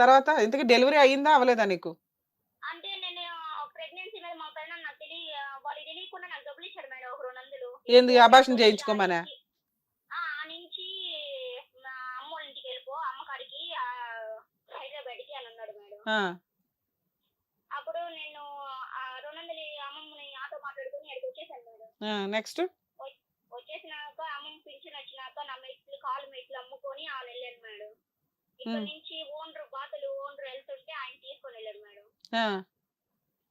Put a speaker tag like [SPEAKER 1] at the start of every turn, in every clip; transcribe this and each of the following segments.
[SPEAKER 1] తర్వాత ఇంతకీ డెలివరీ అయ్యిందా అవ్వలేదా నీకు?
[SPEAKER 2] అంటే నేను ప్రెగ్నెన్సీ మీద మా పైన నాకు తెలియ వాళ్ళు తెలియకుండా నాకు డబ్బులు ఇచ్చాడు మేడం ఒక రెండు వందలు.
[SPEAKER 1] ఏంది అభాషణ చేయించుకోమనా?
[SPEAKER 2] ఆ ఆ నుంచి మా అమ్మ వాళ్ళ ఇంటికి వెళ్ళిపో అమ్మకాడికి హైదరాబాద్కి అని అన్నాడు మేడం.
[SPEAKER 1] ఆ,
[SPEAKER 2] అప్పుడు నేను ఆ రెండు వందలు అమ్మమ్మని ఆటో మాట్లాడుకుని ఇక్కడికి వచ్చేసాను మేడం.
[SPEAKER 1] ఆ, నెక్స్ట్?
[SPEAKER 2] వచ్చేసినాక అమ్మమ్మ పింఛన్ వచ్చినాక నా మెట్లు కాలు మెట్లు అమ్ముకొని ఆయన వెళ్ళాను మేడం ఇక్కడ. నుంచి వెళ్తుంటే ఆయన తీసుకొని వెళ్ళాడు మేడం.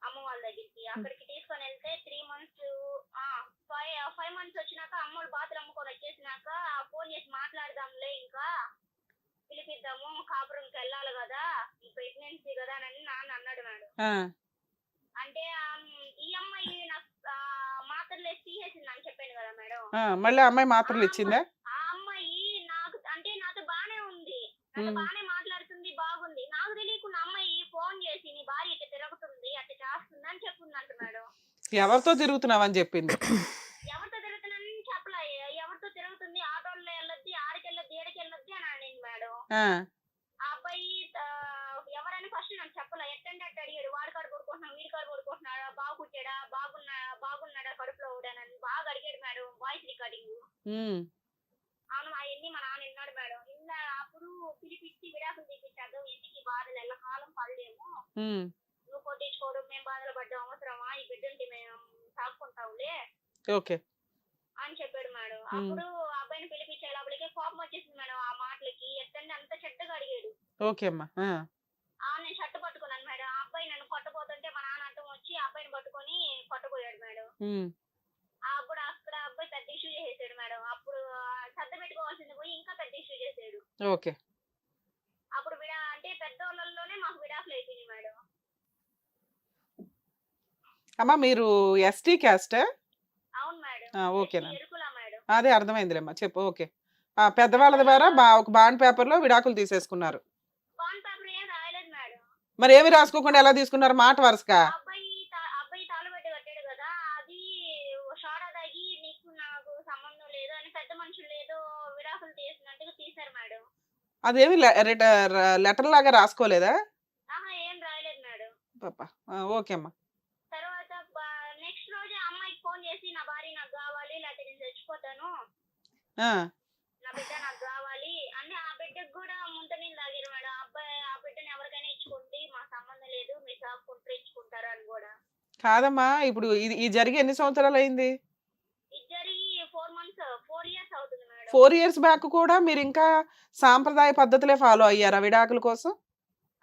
[SPEAKER 2] అమ్మ వాళ్ళ దగ్గరికి. అక్కడికి తీసుకొని వెళ్తే three months five five months వచ్చినాక అమ్మోళ్ళు బాతులు అమ్ముకొని వచ్చేసినాక ఫోన్ చేసి మాట్లాడదాంలే ఇంకా. పిలిపిద్దాము కాపురంకి వెళ్ళాలి కదా ప్రెగ్నెన్సీ కదా అని నాన్న అన్నాడు మేడం. అంటే ఈ అమ్మాయి నాకు మాత్రలు వేసి తీసేసింది అని చెప్పాను కదా మేడం.
[SPEAKER 1] మళ్ళీ అమ్మాయి మాత్రలు ఇచ్చిందా?
[SPEAKER 2] ఆ అమ్మాయి నాకు అంటే నాతో బానే ఉంది. నాతో. బానే మాట్లాడుతుంది బాగుంది నాకు తెలియకుండా అమ్మాయి ఫోన్ చేసి నీ భార్య ఇట్లా తిరుగుతుంది అట్లా చేస్తుంది అని చెప్తుంది అంట
[SPEAKER 1] ఎవరితో తిరుగుతున్నావని చెప్పింది?
[SPEAKER 2] ఎవరితో తిరుగుతున్నానని చెప్పలే ఎవరితో తిరుగుతుంది? ఆటోల్లో వెళ్ళొద్ది ఆడికి వెళ్ళొద్ది ఏడికి వెళ్ళొద్ది అని అనింది మేడం.
[SPEAKER 1] ఆ,
[SPEAKER 2] ఆ అబ్బాయి ఆ, ఎవరని ఫస్ట్ నాకు చెప్పలే ఎట్టంటే అట్ట అడిగాడు వాడి కాడు కొడుకుంటున్నాడు వీడి కాడు కొడుకుంటున్నాడా బాగా కుట్టాడా బాగున్నా బాగున్నాడా కడుపులో ఊడానని బాగా అడిగాడు మేడం వాయిస్ రికార్డింగ్.
[SPEAKER 1] ఉమ్,
[SPEAKER 2] అవును అవన్నీ మా నాన్న విన్నాడు మేడం. నిన్న అప్పుడు పిలిపించి విడాకులు తీపించాడు ఇంటికి బాధలు ఎల్లకాలం పడలేము.
[SPEAKER 1] ఉమ్,
[SPEAKER 2] నువ్వు కొట్టించుకోవడం మేము బాధలు పడ్డాం అవసరమా ఈ బిడ్డంటి మేము సాగుకుంటావులే
[SPEAKER 1] ఓకే.
[SPEAKER 2] అని చెప్పాడు మేడం. అప్పుడు అబ్బాయిని పిలిపించే లోపలికే కోపం వచ్చేసింది మేడం ఆ మాటలకి. ఎట్టండి అంత చెడ్డగా అడిగాడు.
[SPEAKER 1] ఓకే అమ్మా. ఆ,
[SPEAKER 2] నేను షర్ట్ పట్టుకున్నాను మేడం. ఆ అబ్బాయి నన్ను కొట్టబోతుంటే మా నాన్న అడ్డం వచ్చి ఆ అబ్బాయిని పట్టుకొని కొట్టబోయాడు మేడం. అప్పుడు అక్కడ అబ్బాయి పెద్ద ఇష్యూ చేసేసాడు మేడం. అప్పుడు సర్ద పెట్టుకోవాల్సింది పోయి ఇంకా పెద్ద ఇష్యూ చేసాడు.
[SPEAKER 1] ఓకే.
[SPEAKER 2] అప్పుడు విడా అంటే పెద్దోళ్ళలోనే మాకు విడాకులు అయిపోయింది మేడం.
[SPEAKER 1] అమ్మా మీరు ఎస్టీ క్యాస్ట్? ఓకేనా. అదే అర్థమైందిలేమ్మా. చెప్పు ఓకే. పెద్దవాళ్ళ ద్వారా బా ఒక బాండ్ పేపర్లో విడాకులు తీసేసుకున్నారు. మరి ఏమి రాసుకోకుండా ఎలా తీసుకున్నారు మాట వరుసగా?
[SPEAKER 2] ఆ అబ్బాయి తా- అబ్బాయి తాళబెట్టి కట్టాడు కదా అది షాడా తాగి నీకు నాకు సంబంధం లేదు అని పెద్ద మనుషులు ఏదో విడాకులు తీసినట్టుగా తీశారు మేడం
[SPEAKER 1] అదేమి లెటర్ లాగా రాసుకోలేదా
[SPEAKER 2] ఆహా ఏం రాయలేదు మేడం
[SPEAKER 1] పాప ఆ, ఓకే అమ్మా
[SPEAKER 2] తర్వాత నెక్స్ట్ రోజు అమ్మాయికి ఫోన్ చేసి నా భార్య నాకు కావాలి లేకపోతే నేను చచ్చిపోతాను
[SPEAKER 1] ఆ,
[SPEAKER 2] నా బిడ్డ నాకు కావాలి అంటే ఆ బిడ్డకు కూడా ముంత నీళ్ళు తాగారు మేడం. ఆ అబ్బాయి ఆ బిడ్డని ఎవరికైనా ఇచ్చుకోండి మా సంబంధం లేదు సాగుకుంటారు ఇచ్చుకుంటారు అని కూడా.
[SPEAKER 1] కాదమ్మా ఇప్పుడు ఇది ఈ జరిగి ఎన్ని సంవత్సరాలు అయింది?
[SPEAKER 2] ఇద్దరి ఫోర్ మంత్స్ ఫోర్ ఇయర్స్ అవుతుంది మేడం.
[SPEAKER 1] ఫోర్ ఇయర్స్ బ్యాక్ కూడా మీరు ఇంకా సాంప్రదాయ పద్ధతులే ఫాలో అయ్యారా విడాకుల కోసం?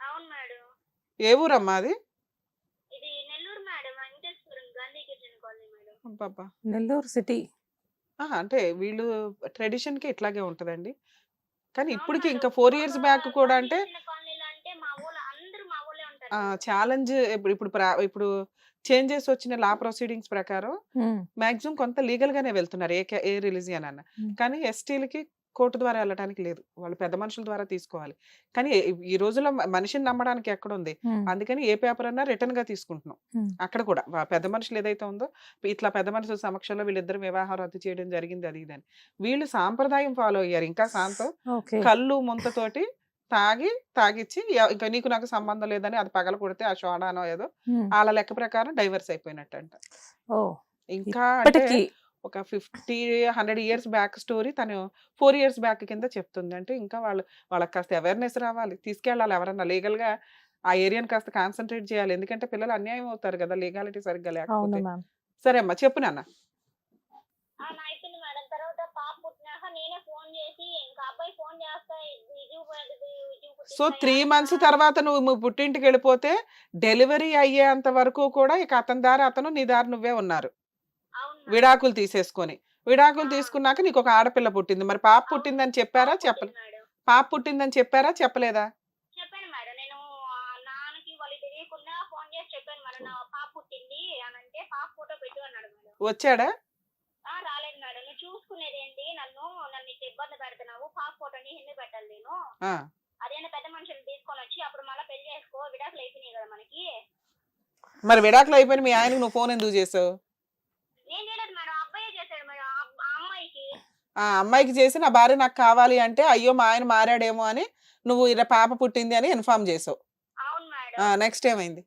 [SPEAKER 2] అవును మేడం.
[SPEAKER 1] ఏ ఊరమ్మా అది?
[SPEAKER 2] ఇది Nellore madam Venkateswaram Gandhi kitchen colony madam.
[SPEAKER 3] Nellore city.
[SPEAKER 1] అంటే వీళ్ళు ట్రెడిషన్కి ఇట్లాగే ఉంటదండి కానీ
[SPEAKER 2] అవును
[SPEAKER 1] ఇప్పటికి. ఇంకా ఫోర్ ఇయర్స్ బ్యాక్ కూడా అంటే
[SPEAKER 2] కిచెన్ కాలనీలో అంటే మా ఊళ్ళో అందరూ మా ఊళ్ళో ఉంటారు
[SPEAKER 1] ఆ. ఛాలెంజ్ ఇప్పుడు ఇప్పుడు ప్రా- ఇప్పుడు చేంజెస్ వచ్చిన లా ప్రొసీడింగ్స్ ప్రకారం మాక్సిమం కొంత లీగల్ గానే వెళ్తున్నారు ఏ ఏ రిలీజియన్ అన్న. కానీ ఎస్టీలకి కోర్టు ద్వారా వెళ్ళడానికి లేదు. వాళ్ళు పెద్ద మనుషుల ద్వారా తీసుకోవాలి. కానీ ఈ- రోజుల్లో మనిషిని నమ్మడానికి ఎక్కడ ఉంది అందుకని ఏ పేపర్ అన్నా రిటర్న్గా తీసుకుంటున్నాం. అక్కడ కూడా పెద్ద మనుషులు ఏదైతే ఉందో ఇట్లా పెద్ద మనుషుల సమక్షంలో వీళ్ళిద్దరు వివాహం రద్దు చేయడం జరిగింది అది ఇదని వీళ్ళు సాంప్రదాయం ఫాలో అయ్యారు. ఇంకా శాంతం
[SPEAKER 3] ఓకే.
[SPEAKER 1] కళ్ళు ముంతతోటి తాగి తాగిచ్చి ఇంకా నీకు నాకు సంబంధం లేదని అది పగల కొడితే ఆ షోడానో ఏదో వాళ్ళ లెక్క ప్రకారం డైవర్స్ అయిపోయినట్టంట.
[SPEAKER 3] ఓ
[SPEAKER 1] ఇంకా అంటే ఒక fifty hundred years back story తను ఫోర్ ఇయర్స్ బ్యాక్ కింద చెప్తుంది. అంటే ఇంకా వాళ్ళు వాళ్ళకి కాస్త అవేర్నెస్ రావాలి. తీసుకెళ్ళాలి ఎవరన్నా లీగల్గా ఆ ఏరియాని కాస్త కాన్సన్ట్రేట్ చేయాలి. ఎందుకంటే పిల్లలు అన్యాయం అవుతారు కదా లీగాలిటీ సరిగ్గా లేకపోతే. సరే అమ్మా చెప్పు నాన్న.
[SPEAKER 2] ఆ అయిపోయింది మేడం తర్వాత పాప పుట్టినాక నేనే ఫోన్ చేసి ఇంకా అబ్బాయి ఫోన్ చేస్తా ఇది పోయేది, ఇది
[SPEAKER 1] సో? త్రీ మంత్స్ తర్వాత నువ్వు పుట్టింటికి వెళ్ళిపోతే డెలివరీ అయ్యేంత వరకు కూడా ఇక అతని దారి అతను నీ దారి నువ్వే ఉన్నారు. విడాకులు తీసేసుకొని. విడాకులు. తీసుకున్నాక నీకు ఒక ఆడపిల్ల పుట్టింది. మరి పాప. పుట్టిందని చెప్పారా?
[SPEAKER 2] పాప
[SPEAKER 1] చెప్పలే. పాప పుట్టిందని చెప్పారా? చెప్పలేదా?
[SPEAKER 2] చెప్పాను మేడం. నేను నాన్నకి వాళ్ళు తెలియకుండా ఫోన్ చేసి చెప్పాను మేడం. నా పాప పుట్టింది అని అంటే పాప ఫోటో పెట్టు అన్నాడు మేడం.
[SPEAKER 1] వచ్చాడా?
[SPEAKER 2] ఆ! రాలేదు మేడం. నువ్వు చూసుకునేది ఏంటి? నన్ను నన్ను ఇట్లా ఇబ్బంది పెడుతున్నావు. పాప ఫోటోని హిందీ పెట్టాలి నేను.
[SPEAKER 1] ఆ,
[SPEAKER 2] అదేనా పెద్ద మనుషులు తీసుకొని వచ్చి అప్పుడు మళ్ళీ పెళ్ళి చేసుకో. విడాకులు అయిపోయినాయి కదా మనకి.
[SPEAKER 1] మరి విడాకులు అయిపోయిన మీ ఆయనకు నువ్వు ఫోన్ ఎందుకు చేసావు
[SPEAKER 2] నేను చేయలేదు మేడం అబ్బాయే చేశాడు మేడం ఆ- అమ్మాయికి
[SPEAKER 1] చేసి నా భార్య నాకు కావాలి అంటే అయ్యో మా ఆయన మారాడేమో అని నువ్వు ఇలా పాప పుట్టింది అని ఇన్ఫార్మ్ చేసావు.
[SPEAKER 2] అవును మేడం.
[SPEAKER 1] నెక్స్ట్ ఏమైంది?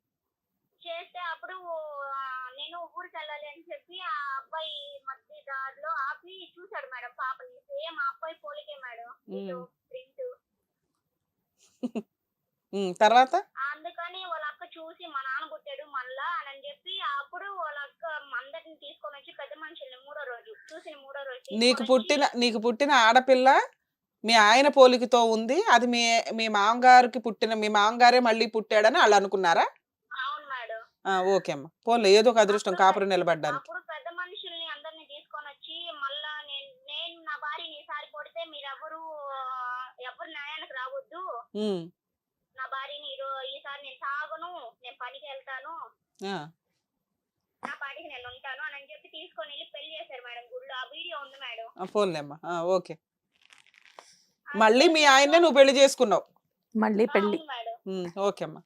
[SPEAKER 2] చేస్తే అప్పుడు ఆ, నేను ఊరికి వెళ్ళాలి అని చెప్పి ఆ అబ్బాయి మధ్య దారిలో ఆపి చూశాడు మేడం పాపని. సేమ్ ఆ అబ్బాయి పోలికే మేడం.
[SPEAKER 1] మ్మ్.
[SPEAKER 2] ప్రింట్.
[SPEAKER 1] ఉమ్, తర్వాత?
[SPEAKER 2] అందుకని వాళ్ళ అక్క చూసి మా నాన్న పుట్టాడు మళ్ళా అని చెప్పి అప్పుడు వాళ్ళ అక్క అందరిని తీసుకొని వచ్చి పెద్ద మనుషుల్ని మూడో రోజు. చూసిన మూడో రోజు
[SPEAKER 1] నీకు పుట్టిన నీకు పుట్టిన ఆడపిల్ల మీ ఆయన పోలికతో ఉంది. అది మీ మీ మామగారికి పుట్టిన మీ మామగారే మళ్ళీ పుట్టాడని వాళ్ళు అనుకున్నారా?
[SPEAKER 2] అవును మేడం.
[SPEAKER 1] ఓకే అమ్మా. పోన్లే ఏదో ఒక అదృష్టం కాపురం నిలబడ్డానికి.
[SPEAKER 2] అప్పుడు పెద్ద మనుషుల్ని అందరిని తీసుకొని వచ్చి మళ్ళా నేను నేను నా భార్యని ఈసారి కొడితే మీరెవరు ఎవరు న్యాయానికి రావద్దు.
[SPEAKER 1] ఉమ్,
[SPEAKER 2] నా భార్యని ఈరో- ఈసారి నేను తాగను నేను పనికి వెళ్తాను.
[SPEAKER 1] ఆ,
[SPEAKER 2] నా పాటికి నేను ఉంటాను అని చెప్పి తీసుకొని వెళ్ళి పెళ్ళి చేశారు మేడం. గుళ్ళు ఆ వీడియో ఉంది మేడం.
[SPEAKER 1] ఆ, పోన్లే అమ్మా ఆ, ఓకే. మళ్ళీ మీ ఆయన్నే నువ్వు పెళ్ళి చేసుకున్నావు.
[SPEAKER 3] మళ్ళీ పెళ్ళి.
[SPEAKER 2] అవును మేడం.
[SPEAKER 1] ఓకే అమ్మా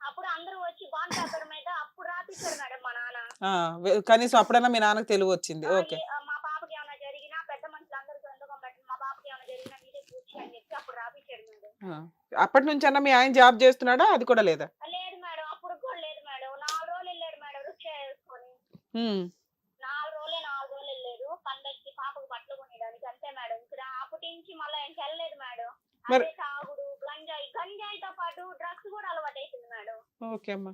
[SPEAKER 2] అప్పుడు అందరూ వచ్చి బాండ్ పేపర్ మీద అప్పుడు రాపిచ్చారు మేడం మా నాన్న.
[SPEAKER 1] ఆ, వె- కనీసం అప్పుడన్నా మీ నాన్నకు తెలివి వచ్చింది. ఓకే.
[SPEAKER 2] ఆ, మా పాపకి ఏమైనా జరిగినా పెద్ద మనుషులు అందరూ సంతకం పెట్టి మా పాపకి ఏమైనా జరిగినా మీరే కూర్చి అని చెప్పి అప్పుడు రాపిచ్చాడు మేడం.
[SPEAKER 1] అప్పటి నుంచి అన్న మీ ఆయన జాబ్ చేస్తున్నాడా? అది కూడా లేదా
[SPEAKER 2] లేదు మేడం అప్పుడు కూడా లేదు మేడం నాలుగు రోజులు వెళ్ళాడు మేడం రిక్షా వేసుకొని
[SPEAKER 1] ఉమ్,
[SPEAKER 2] నాలుగు రోజులే నాలుగు రోజులు వెళ్ళారు. పండక్కి పాపకు బట్టలు కొనేయడానికి. అంతే మేడం. ఇక్కడ అప్పటి నుంచి మళ్ళీ ఇంక వెళ్ళలేదు మేడం. అదే తాగుడు గంజాయి గంజాయితో పాటు డ్రగ్స్ కూడా అలవాటు అవుతుంది మేడం.
[SPEAKER 1] ఓకే అమ్మా.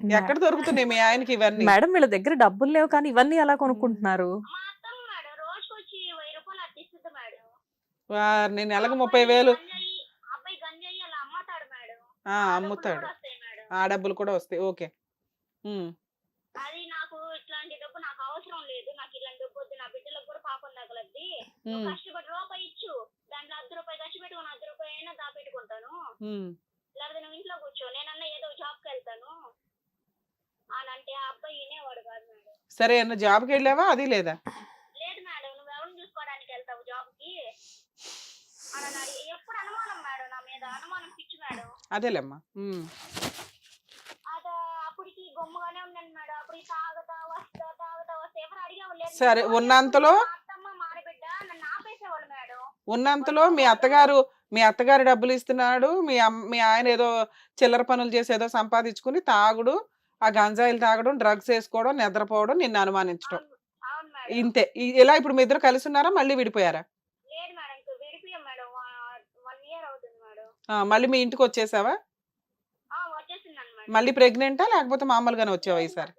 [SPEAKER 1] ఎక్కడ దొరుకుతున్నాయి మీ ఆయనకి ఇవన్నీ?
[SPEAKER 3] మేడం వీళ్ళ దగ్గర డబ్బులు లేవు కానీ ఇవన్నీ ఎలా కొనుక్కుంటున్నారు?
[SPEAKER 1] నేను నెలకు ముప్పై వేలు
[SPEAKER 2] గంజాయి అబ్బాయి గంజాయి అలా అమ్ముతాడు
[SPEAKER 1] ఆ
[SPEAKER 2] డబ్బులు కూడా వస్తాయి
[SPEAKER 1] ఓకే ఉమ్,
[SPEAKER 2] అది నాకు ఇట్లాంటి డబ్బు నాకు అవసరం లేదు నాకు ఇలాంటి డబ్బు వద్దు నా బిడ్డలకు కూడా పాపం
[SPEAKER 1] ఉమ్,
[SPEAKER 2] కష్టపడి రూపాయి ఇచ్చు. దాంట్లో అర్ధ రూపాయి ఖర్చు పెట్టుకుని అర్ధ రూపాయి అయినా దాపెట్టుకుంటాను. లేకపోతే నువ్వు ఇంట్లో కూర్చో నేనన్నా ఏదో జాబ్కి వెళ్తాను. అని అంటే ఆ అబ్బాయి వినేవాడు కాదు మేడం.
[SPEAKER 1] సరే అన్న జాబ్కి వెళ్ళావా? అది లేదా?
[SPEAKER 2] లేదు మేడం నువ్వు ఎవరిని చూసుకోవడానికి వెళ్తావు జాబ్కి అని అన్నాడు. ఎప్పుడు అనుమానం మేడం నా మీద? అనుమానం పిచ్చి మేడం.
[SPEAKER 1] అదేలేమ్మా.
[SPEAKER 2] అద అప్పటికి గమ్ముగానే ఉన్నాను మేడం. అప్పుడు తాగుతా వస్తా తాగుతా వస్తా. ఎవరు లేరు.
[SPEAKER 1] సరే,
[SPEAKER 2] నేను
[SPEAKER 1] ఉన్నంతలో-
[SPEAKER 2] మా అత్తమ్మ మాడబిడ్డ నన్ను ఆపేసేవాళ్ళు మేడం
[SPEAKER 1] ఉన్నంతలో మీ అత్తగారు మీ అత్తగారు డబ్బులు ఇస్తున్నాడు మీ మీ ఆయన ఏదో చిల్లర పనులు చేసి ఏదో సంపాదించుకుని తాగుడు ఆ గంజాయిలు తాగడం డ్రగ్స్ వేసుకోవడం నిద్రపోవడం నిన్ను అనుమానించడం. ఇంతే. ఇలా ఇప్పుడు మీ ఇద్దరు కలిసి ఉన్నారా? మళ్ళీ విడిపోయారా? మళ్ళీ మీ ఇంటికి వచ్చేసావా? మళ్ళీ ప్రెగ్నెంటా? లేకపోతే మామూలుగానే వచ్చావా ఈసారి?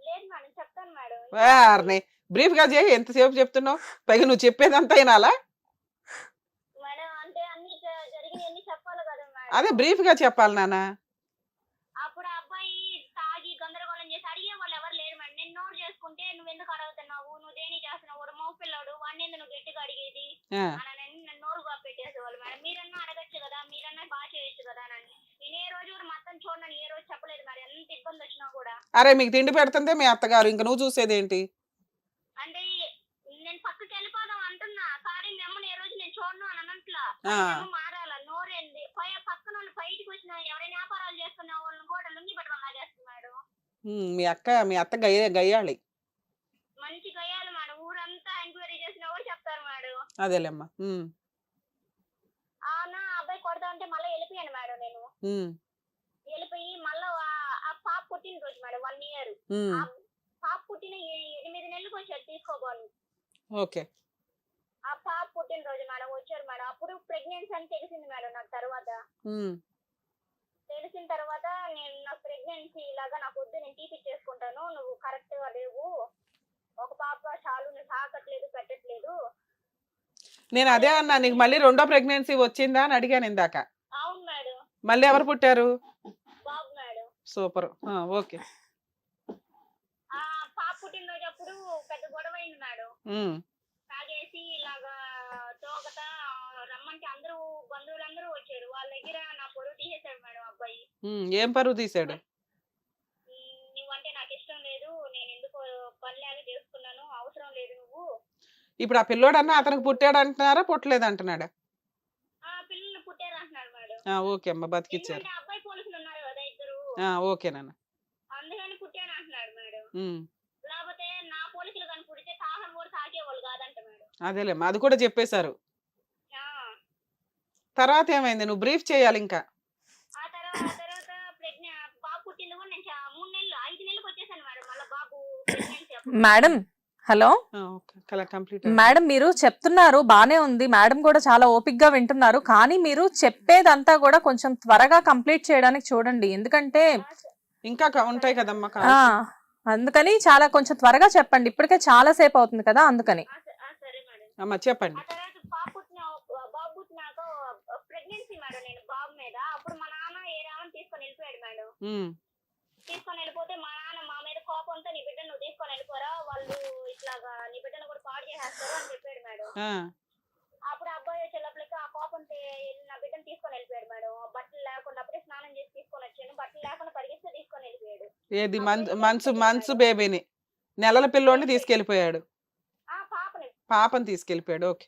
[SPEAKER 1] బ్రీఫ్గా చేయి ఎంతసేపు చెప్తున్నావు? పైగా నువ్వు చెప్పేదంతా వినాలా
[SPEAKER 2] మేడం అంటే అన్ని జ- జరిగినవన్నీ చెప్పాలి కదా మేడం
[SPEAKER 1] అదే బ్రీఫ్గా చెప్పాలి నాన్న.
[SPEAKER 2] అప్పుడు అబ్బాయి తాగి గందరగోళం చేసి అడిగే వాళ్ళు ఎవరు లేరు మేడం. నేను నోట్ చేసుకుంటే నువ్వు ఎందుకు అడుగుతున్నావు? నువ్వు దేని చేస్తున్నావు? వాడు మగ పిల్లాడు. వాడిని ఎందుకు నువ్వు గట్టిగా అడిగేది?
[SPEAKER 1] ఆ,
[SPEAKER 2] అని అని నన్ను పెట్టేసేవాళ్ళు మేడం. మీరన్నా అడగచ్చు కదా? మీరన్నా బాగా చేయొచ్చు కదా? అని నేను ఏ రోజు కూడా మొత్తం చూడని ఏ రోజు చెప్పలేదు మరి ఎంత ఇబ్బంది వచ్చినా కూడా.
[SPEAKER 1] అరే మీకు తిండి పెడుతుందే మీ అత్తగారు. ఇంక నువ్వు చూసేది ఏంటి
[SPEAKER 2] అంటే నేను పక్కకి వెళ్ళిపోదాం అంటున్నా. కానీ ఏ రోజు నేను చూడను అని అనట్లా.
[SPEAKER 1] ఆ.
[SPEAKER 2] ఏమో మారాల నోరేంది పై పక్కన వాళ్ళు బయటికి వచ్చిన ఎవరైనా వ్యాపారాలు చేసుకున్న వాళ్ళని కూడా లుంగి పట్టుకొని లాగేస్తున్నాడు
[SPEAKER 1] ఉమ్, మీ అక్క మీ అత్త గయ్య గయ్యాళి.
[SPEAKER 2] మంచి గయ్యాలి మేడం. ఊరంతా ఎంక్వైరీ చేసిన వాళ్ళు చెప్తారు మేడం.
[SPEAKER 1] అదేలేమ్మా. ఉమ్,
[SPEAKER 2] అవునా ఆ అబ్బాయి కొడతా ఉంటే మళ్ళీ వెళ్ళిపోయాను మేడం నేను.
[SPEAKER 1] ఉమ్,
[SPEAKER 2] వెళ్ళిపోయి మళ్ళీ ఆ పాప పుట్టిన రోజు మేడం వన్ ఇయర్.
[SPEAKER 1] ఉమ్,
[SPEAKER 2] పాప పుట్టిన ఎనిమిది నెలలకు వచ్చారు తీసుకోబోను.
[SPEAKER 1] ఓకే.
[SPEAKER 2] ఆ పాప పుట్టిన రోజు మేడం వచ్చారు మేడం. అప్పుడు ప్రెగ్నెన్సీ అని తెలిసింది మేడం నాకు తర్వాత.
[SPEAKER 1] ఉమ్,
[SPEAKER 2] తెలిసిన తర్వాత నేను ప్రెగ్నెన్సీ లాగా నాకు వద్దు నేను టీపీ చేసుకుంటాను నువ్వు కరెక్ట్గా లేవు. ఒక పాప చాలు నువ్వు తాకట్లేదు పెట్టట్లేదు.
[SPEAKER 1] నేను అదే అన్నా నీకు మళ్ళీ రెండో ప్రెగ్నెన్సీ వచ్చిందా అని అడిగాను ఇందాక.
[SPEAKER 2] అవును మేడం.
[SPEAKER 1] మళ్ళీ ఎవరు పుట్టారు?
[SPEAKER 2] బాబు మేడం.
[SPEAKER 1] సూపర్. ఓకే.
[SPEAKER 2] ఆ పాప పుట్టినరోజు అప్పుడు పెద్ద గొడవ అయింది మేడం తాగేసి ఇలాగా తోకత రమ్మంటే అందరూ బంధువులందరూ వచ్చారు. వాళ్ళ దగ్గర నా పొరుగు తీసేశాడు మేడం అబ్బాయి.
[SPEAKER 1] ఏం పరువు తీసాడు
[SPEAKER 2] "ఉమ్, నువ్వంటే నాకు ఇష్టం లేదు. నేను ఎందుకో పనిలాగా చేసుకున్నాను. అవసరం లేదు నువ్వు.
[SPEAKER 1] ఇప్పుడు ఆ పిల్లోడన్నా అతనికి పుట్టాడు అంటున్నారా? పుట్టలేదు అంటున్నాడా?
[SPEAKER 2] ఆ పిల్లలు పుట్టారు అంటున్నారు మేడం.
[SPEAKER 1] ఆ, ఓకే అమ్మ బతికిచ్చారు.
[SPEAKER 2] ఎందుకంటే అబ్బాయి పోలీసులు ఉన్నారు కదా ఇద్దరు.
[SPEAKER 1] ఆ, ఓకే నాన్న.
[SPEAKER 2] అందుకని పుట్టాను అంటున్నాడు మేడం.
[SPEAKER 1] ఉమ్,
[SPEAKER 2] లేకపోతే నా పోలీసులు కానీ పుడితే తాహం కూడా తాకేవాళ్ళు కాదంట మేడం.
[SPEAKER 1] అదేలేమ్మా అది కూడా చెప్పేశారు. తర్వాత ఏమైంది? నువ్వు బ్రీఫ్ చేయాలి ఇంకా.
[SPEAKER 2] ఆ తర్వాత ఆ తర్వాత ప్రెగ్నెంట్ బాబు పుట్టింది కూడా నేను చా- మూడు నెలలు ఐదు నెలలకు వచ్చేసాను మేడం. మళ్ళీ బాబు ప్రెగ్నెన్సీ అప్పుడు.
[SPEAKER 3] Madam hello?
[SPEAKER 1] కంప్లీట్
[SPEAKER 3] మేడం మీరు చెప్తున్నారు బానే ఉంది. మేడం కూడా చాలా ఓపిక్గా వింటున్నారు. కానీ మీరు చెప్పేదంతా కూడా కొంచెం త్వరగా కంప్లీట్ చేయడానికి చూడండి. ఎందుకంటే
[SPEAKER 1] ఇంకా క- ఉంటాయి కదమ్మా
[SPEAKER 3] ఆ అందుకని చాలా కొంచెం త్వరగా చెప్పండి. ఇప్పటికే చాలా సేపు అవుతుంది కదా అందుకని.
[SPEAKER 2] ఆ, స- ఆ, సరే మేడం.
[SPEAKER 1] అమ్మ చెప్పండి.
[SPEAKER 2] ఆ తర్వాత పాప పుట్టిన బాబు పుట్టినాక ప్రెగ్నెన్సీ మేడం నేను బాబు మీద అప్పుడు మా నాన్న ఏ రామని తీసుకొని వెళ్ళిపోయాడు మేడం
[SPEAKER 1] ఉమ్,
[SPEAKER 2] తీసుకొని వెళ్ళిపోతే మా నాన్న మా మీద కోపంతో నీ బిడ్డను నువ్వు తీసుకొని వెళ్ళిపోరా వాళ్ళు ఇట్లాగా నీ బిడ్డను కూడా పాడు చేసేస్తారు అని చెప్పాడు మేడం. అప్పుడు అబ్బాయి వచ్చేటప్పటికి ఆ కోపంతో వెళ్ళి నా బిడ్డను తీసుకొని వెళ్ళిపోయాడు మేడం. బట్టలు లేకుండా అప్పుడే స్నానం చేసి తీసుకొని వచ్చాను. బట్టలు లేకుండా పరిగెత్తే తీసుకొని వెళ్ళిపోయాడు.
[SPEAKER 1] ఏది? మన్- మనసు మనసు బేబీని. నెలల పిల్లోని తీసుకెళ్ళిపోయాడు
[SPEAKER 2] ఆ పాపని.
[SPEAKER 1] పాపని తీసుకెళ్ళిపోయాడు ఓకే.